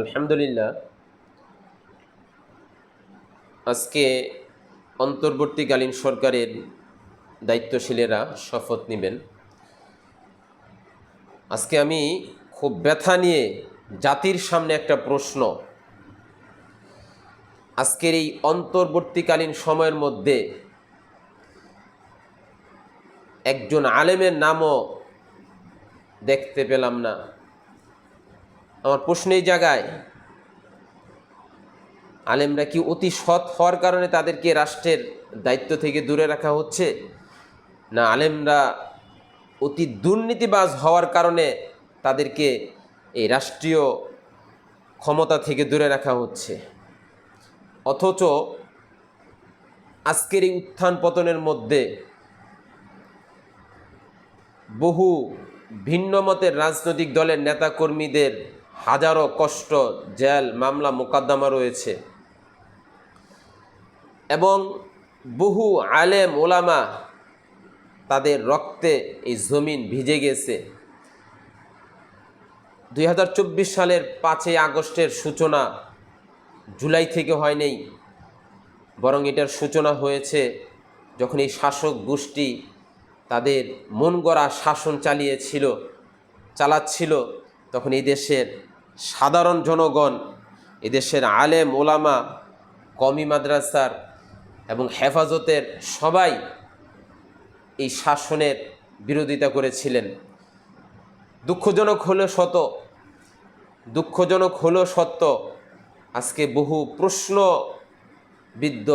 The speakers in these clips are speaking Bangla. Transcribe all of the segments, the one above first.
আলহামদুলিল্লাহ, আজকে অন্তর্বর্তীকালীন সরকারের দায়িত্বশীলেরা শপথ নেবেন। আজকে আমি খুব ব্যথা নিয়ে জাতির সামনে একটা প্রশ্ন। আজকের এই অন্তর্বর্তীকালীন সময়ের মধ্যে একজন আলেমের নামও দেখতে পেলাম না। আমার প্রশ্ন এই জায়গায় আলেমরা কি অতি সৎ হওয়ার কারণে তাদেরকে রাষ্ট্রের দায়িত্ব থেকে দূরে রাখা হচ্ছে? না, আলেমরা অতি দুর্নীতিবাজ হওয়ার কারণে তাদেরকে এই রাষ্ট্রীয় ক্ষমতা থেকে দূরে রাখা হচ্ছে? অথচ আজকের এই উত্থান পতনের মধ্যে বহু ভিন্ন মতের রাজনৈতিক দলের নেতাকর্মীদের হাজারো কষ্ট, জেল, মামলা, মোকদ্দমা রয়েছে। এবং বহু আলেম, ওলামা তাদের রক্তে এই জমিন ভিজে গেছে। দুই হাজার চব্বিশ সালের পাঁচই আগস্টের সূচনা জুলাই থেকে হয় হয়নি বরং এটার সূচনা হয়েছে যখন এই শাসক গোষ্ঠী তাদের মন গড়া শাসন চালিয়েছিল, চালাচ্ছিল, তখন এই দেশের সাধারণ জনগণ, এদেশের আলেম, ওলামা, কমি মাদ্রাসার এবং হেফাজতের সবাই এই শাসনের বিরোধিতা করেছিলেন। দুঃখজনক হলেও শত দুঃখজনক হলেও সত্য, আজকে বহু প্রশ্নবিদ্ধ,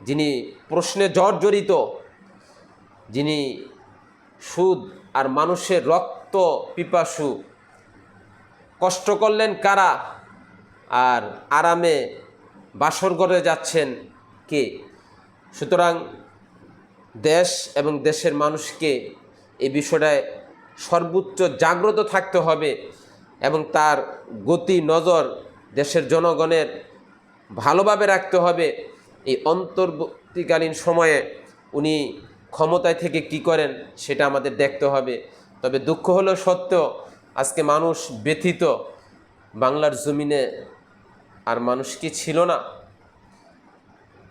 যিনি প্রশ্নে জর্জরিত, যিনি সুদ আর মানুষের রক্ত পিপাসু কষ্ট করলেন কারা? আর আরামে বাসর ঘরে যাচ্ছেন কে? সুতরাং দেশ এবং দেশের মানুষকে এই বিষয়টায় সর্বোচ্চ জাগ্রত থাকতে হবে এবং তার গতি, নজর দেশের জনগণের ভালোভাবে রাখতে হবে। এই অন্তর্বর্তীকালীন সময়ে উনি ক্ষমতায় থেকে কি করেন সেটা আমাদের দেখতে হবে। তবে দুঃখ হলো সত্য আজকে মানুষ ব্যথিত। বাংলার জমিনে আর মানুষ কি ছিল না?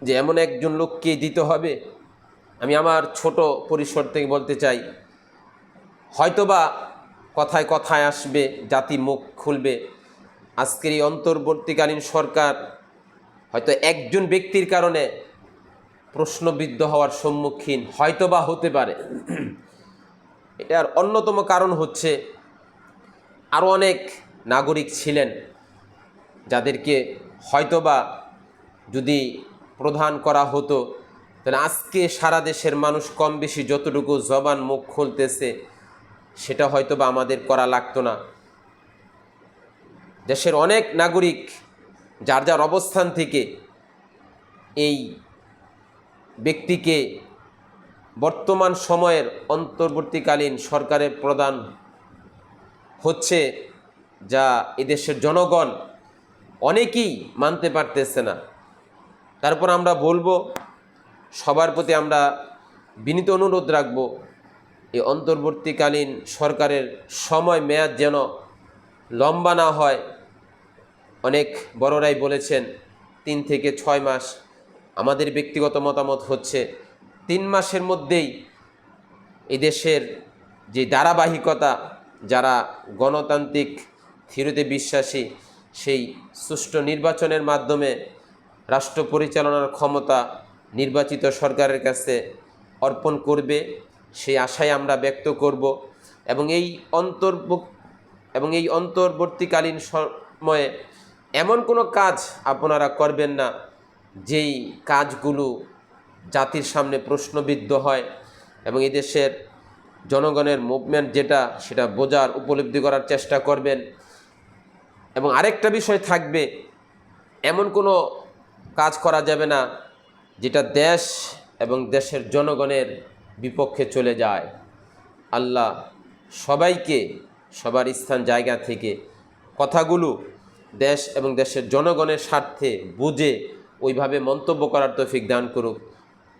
যে এমন একজন লোককে দিতে হবে। আমি আমার ছোট পরিসর থেকে বলতে চাই, হয়তোবা কথায় কথায় আসবে, জাতি মুখ খুলবে। আজকের এই অন্তর্বর্তীকালীন সরকার হয়তো একজন ব্যক্তির কারণে প্রশ্নবিদ্ধ হওয়ার সম্মুখীন হয়তোবা হতে পারে। এটার অন্যতম কারণ হচ্ছে আরও অনেক নাগরিক ছিলেন যাদেরকে হয়তোবা যদি প্রধান করা হতো, তাহলে আজকে সারা দেশের মানুষ কম বেশি যতটুকু জবান মুখ খুলতেছে, সেটা হয়তো বা আমাদের করা লাগতো না। দেশের অনেক নাগরিক যার যার অবস্থান থেকে এই ব্যক্তিকে বর্তমান সময়ের অন্তর্বর্তীকালীন সরকারের প্রদান হচ্ছে যা এদেশের জনগণ অনেকেই মানতে পারতেছে না। তারপর আমরা বলব, সবার প্রতি আমরা বিনীত অনুরোধ রাখব, এই অন্তর্বর্তীকালীন সরকারের সময় মেয়াদ যেন লম্বা না হয়। অনেক বড়রাই বলেছেন, তিন থেকে ছয় মাস। আমাদের ব্যক্তিগত মতামত হচ্ছে, তিন মাসের মধ্যেই এদেশের যে ধারাবাহিকতা যারা গণতান্ত্রিক থিরুতে বিশ্বাসী, সেই সুষ্ঠু নির্বাচনের মাধ্যমে রাষ্ট্র পরিচালনার ক্ষমতা নির্বাচিত সরকারের কাছে অর্পণ করবে, সেই আশায় আমরা ব্যক্ত করব এবং এই অন্তর্ভুক, এবং এই অন্তর্বর্তীকালীন সময়ে এমন কোনো কাজ আপনারা করবেন না, যেই কাজগুলো জাতির সামনে প্রশ্নবিদ্ধ হয় এবং এই দেশের জনগণের মুভমেন্ট যেটা, সেটা বোঝার, উপলব্ধি করার চেষ্টা করবেন। এবং আরেকটা বিষয় থাকবে, এমন কোনো কাজ করা যাবে না, যেটা দেশ এবং দেশের জনগণের বিপক্ষে চলে যায়। আল্লাহ সবাইকে সবার স্থান জায়গা থেকে কথাগুলো দেশ এবং দেশের জনগণের স্বার্থে বুঝে ওইভাবে মন্তব্য করার তৌফিক দান করুক।